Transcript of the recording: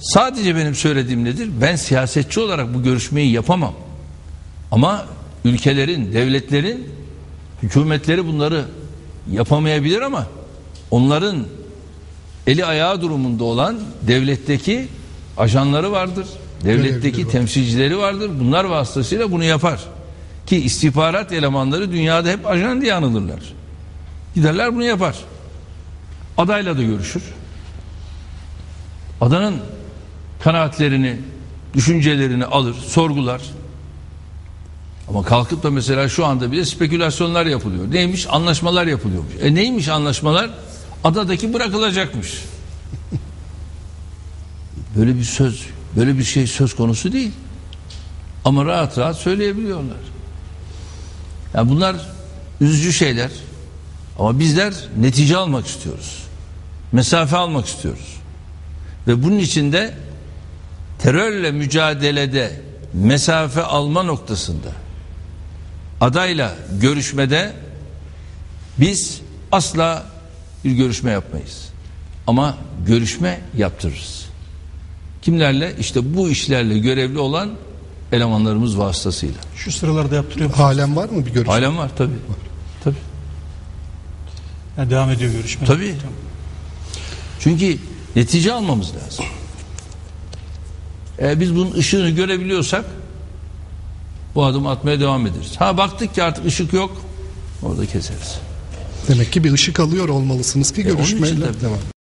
Sadece benim söylediğim nedir? Ben siyasetçi olarak bu görüşmeyi yapamam. Ama ülkelerin, devletlerin, hükümetleri bunları yapamayabilir ama onların eli ayağı durumunda olan devletteki ajanları vardır. Devletteki var. temsilcileri vardır. Bunlar vasıtasıyla bunu yapar. Ki istihbarat elemanları dünyada hep ajan diye anılırlar. Giderler bunu yapar. Adayla da görüşür. Adanın kanaatlerini, düşüncelerini alır, sorgular. Ama kalkıp da mesela şu anda bile spekülasyonlar yapılıyor. Neymiş? Anlaşmalar yapılıyormuş. E neymiş anlaşmalar? Adadaki bırakılacakmış. Böyle bir söz, böyle bir şey söz konusu değil. Ama rahat rahat söyleyebiliyorlar. Yani bunlar üzücü şeyler. Ama bizler netice almak istiyoruz. Mesafe almak istiyoruz. Ve bunun içinde terörle mücadelede mesafe alma noktasında adayla görüşmede biz asla bir görüşme yapmayız. Ama görüşme yaptırırız. Kimlerle? İşte bu işlerle görevli olan elemanlarımız vasıtasıyla. Şu sıralarda yaptırıyor musunuz? Halen var mı bir görüşme? Halen var tabii. Tabii. Yani devam ediyor görüşme. Tabii. Çünkü netice almamız lazım. Eğer biz bunun ışığını görebiliyorsak bu adımı atmaya devam ederiz. Ha baktık ki artık ışık yok orada keseriz. Demek ki bir ışık alıyor olmalısınız ki E, görüşmeyle devam.